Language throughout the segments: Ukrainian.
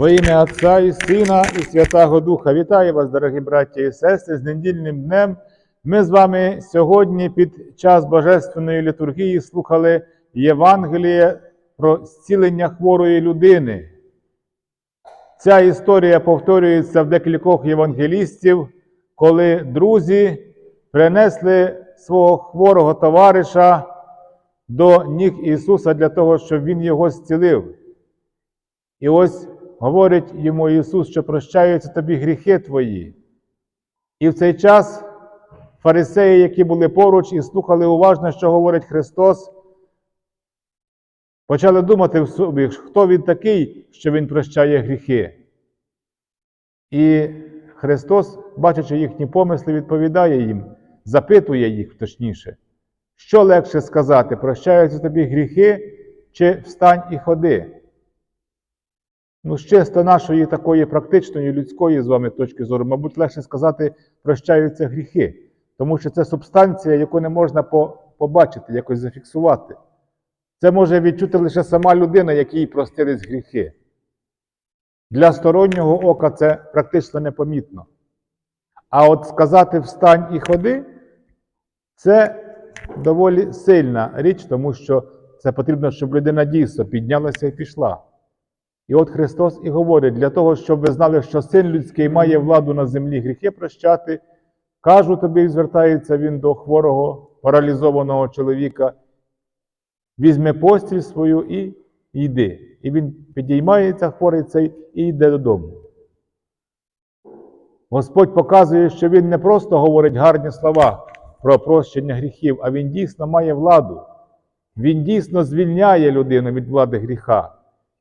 Во ім'я Отця і Сина, і Святого Духа. Вітаю вас, дорогі браті і сестри, з недільним днем. Ми з вами сьогодні під час Божественної літургії слухали Євангеліє про зцілення хворої людини. Ця історія повторюється в декількох євангелістів, коли друзі принесли свого хворого товариша до ніг Ісуса для того, щоб Він його зцілив. І ось говорить йому Ісус, що прощаються тобі гріхи твої. І в цей час фарисеї, які були поруч і слухали уважно, що говорить Христос, почали думати в собі, хто він такий, що Він прощає гріхи. І Христос, бачачи їхні помисли, відповідає їм, запитує їх точніше, що легше сказати, прощаються тобі гріхи, чи встань і ходи. Ну, з чисто нашої такої практичної людської з вами точки зору, мабуть, легше сказати, прощаються гріхи, тому що це субстанція, яку не можна по- побачити, якось зафіксувати. Це може відчути лише сама людина, якій простились гріхи. Для стороннього ока це практично непомітно. А от сказати встань і ходи це доволі сильна річ, тому що це потрібно, щоб людина дійсно піднялася і пішла. І от Христос і говорить, для того, щоб ви знали, що син людський має владу на землі гріхи прощати, кажу тобі, звертається він до хворого, паралізованого чоловіка, візьми постіль свою і йди. І він підіймається, хворий цей, і йде додому. Господь показує, що Він не просто говорить гарні слова про прощення гріхів, а Він дійсно має владу. Він дійсно звільняє людину від влади гріха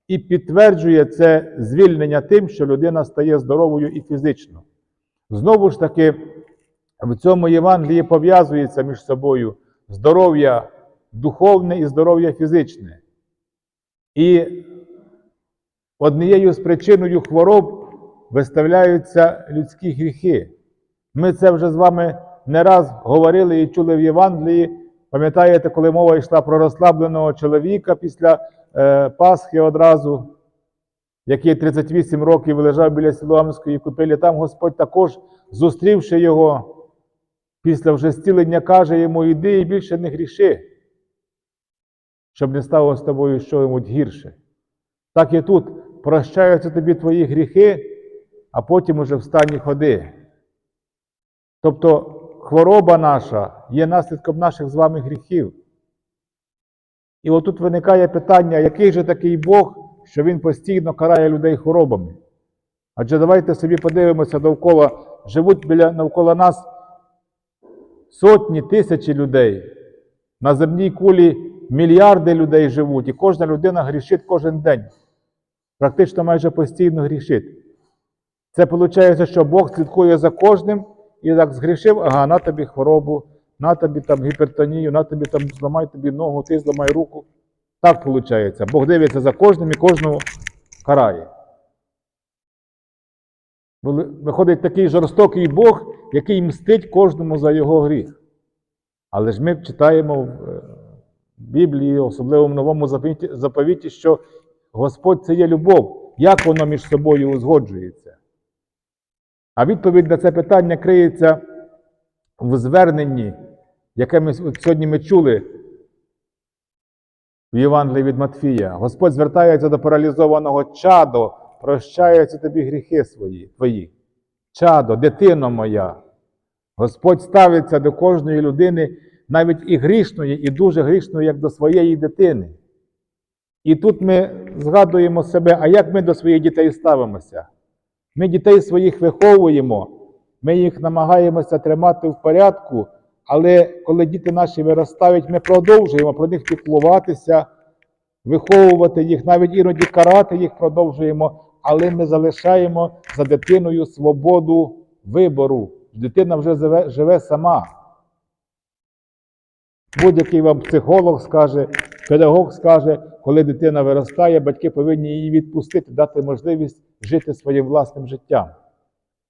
і підтверджує це звільнення тим, що людина стає здоровою і фізично. Знову ж таки, в цьому Євангелії пов'язується між собою здоров'я духовне і здоров'я фізичне. І однією з причиною хвороб виставляються людські гріхи. Ми це вже з вами не раз говорили і чули в Євангелії. Пам'ятаєте, коли мова йшла про розслабленого чоловіка після Пасхи одразу, який 38 років лежав біля Силуамської купелі, там Господь також, зустрівши його, після вже зцілення, каже йому: іди і більше не гріши, щоб не стало з тобою щось гірше. Так і тут прощаються тобі твої гріхи, а потім уже встань і ходи. Тобто хвороба наша є наслідком наших з вами гріхів. І отут виникає питання, який же такий Бог, що Він постійно карає людей хворобами? Адже давайте собі подивимося довкола, живуть біля навколо нас сотні тисячі людей. На земній кулі мільярди людей живуть, і кожна людина грішить кожен день. Практично майже постійно грішить. Це виходить, що Бог слідкує за кожним і так згрішив, ага, на тобі хворобу, на тобі там гіпертонію, на тобі там зламай тобі ногу, ти зламай руку. Так виходить. Бог дивиться за кожним і кожного карає. Виходить такий жорстокий Бог, який мстить кожному за його гріх. Але ж ми читаємо в е, Біблії, особливо в новому заповіті, заповіті, що Господь це є любов. Як воно між собою узгоджується? А відповідь на це питання криється в зверненні, яке ми сьогодні ми чули в Євангелії від Матфія. Господь звертається до паралізованого чадо, прощаються тобі гріхи свої, твої. Чадо, дитино моя. Господь ставиться до кожної людини, навіть і грішної, і дуже грішної, як до своєї дитини. І тут ми згадуємо себе, а як ми до своїх дітей ставимося? Ми дітей своїх виховуємо, ми їх намагаємося тримати в порядку, але коли діти наші виростають, ми продовжуємо про них піклуватися, виховувати їх, навіть іноді карати їх продовжуємо, але ми залишаємо за дитиною свободу вибору. Дитина вже живе, живе сама. Будь-який вам психолог скаже, педагог скаже, коли дитина виростає, батьки повинні її відпустити, дати можливість жити своїм власним життям.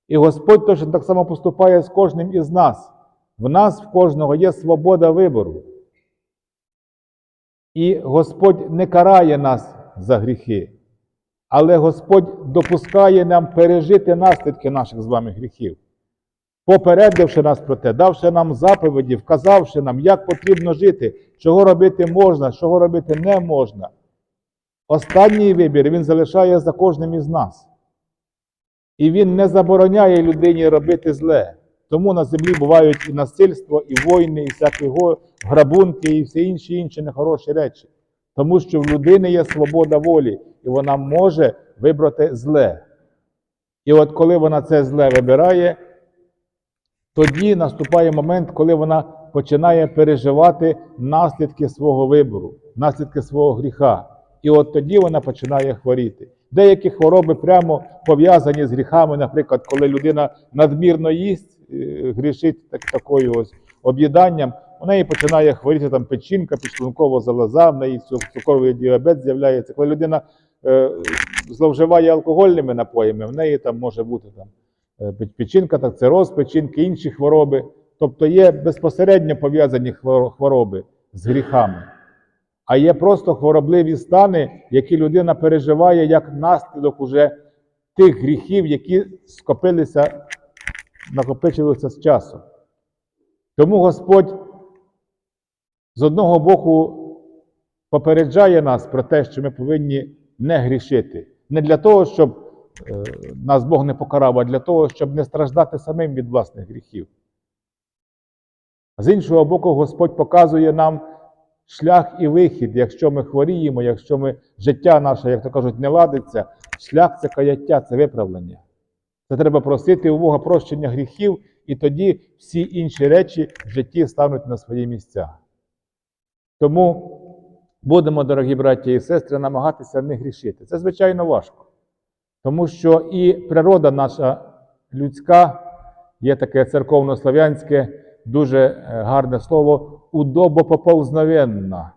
І Господь точно так само поступає з кожним із нас. В нас, в кожного є свобода вибору. І Господь не карає нас за гріхи. Але Господь допускає нам пережити наслідки наших з вами гріхів, попередивши нас про те, давши нам заповіді, вказавши нам, як потрібно жити, чого робити можна, чого робити не можна. Останній вибір він залишає за кожним із нас. І він не забороняє людині робити зле. Тому на землі бувають і насильство, і війни, і всякі грабунки, і всі інші інші нехороші речі. Тому що в людини є свобода волі, і вона може вибрати зле. І от коли вона це зле вибирає, тоді наступає момент, коли вона починає переживати наслідки свого вибору, наслідки свого гріха. І от тоді вона починає хворіти. Деякі хвороби прямо пов'язані з гріхами, наприклад, коли людина надмірно їсть, е, грішить так, такою ось об'їданням, у неї починає хворіти там печінка, підшлункова залоза, в неї цу- цукровий діабет з'являється. Коли людина е, зловживає алкогольними напоями, в неї там може бути там е, печінка, так цироз печінки, інші хвороби. Тобто є безпосередньо пов'язані хвор- хвороби з гріхами. А є просто хворобливі стани, які людина переживає як наслідок уже тих гріхів, які скопилися, накопичилися з часом. Тому Господь з одного боку попереджає нас про те, що ми повинні не грішити. Не для того, щоб е, нас Бог не покарав, а для того, щоб не страждати самим від власних гріхів. З іншого боку, Господь показує нам шлях і вихід, якщо ми хворіємо, якщо ми життя наше, як то кажуть, не ладиться, шлях це каяття, це виправлення. Це треба просити у Бога прощення гріхів, і тоді всі інші речі в житті стануть на свої місця. Тому будемо, дорогі браті і сестри, намагатися не грішити. Це звичайно важко. Тому що і природа наша людська, є таке церковнослов'янське, дуже е, гарне слово, удобопоповзновенна.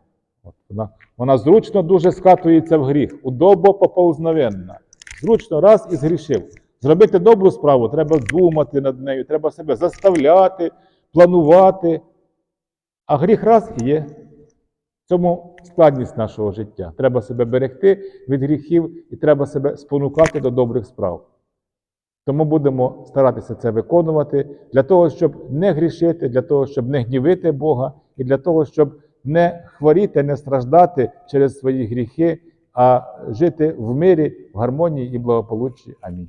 Вона, вона зручно дуже скатується в гріх. Удобопоповзновенна. Зручно раз і згрішив. Зробити добру справу треба думати над нею, треба себе заставляти, планувати. А гріх раз і є. В цьому складність нашого життя. Треба себе берегти від гріхів і треба себе спонукати до добрих справ. Тому будемо старатися це виконувати для того, щоб не грішити, для того, щоб не гнівити Бога, і для того, щоб не хворіти, не страждати через свої гріхи, а жити в мирі, в гармонії і благополуччі. Амінь.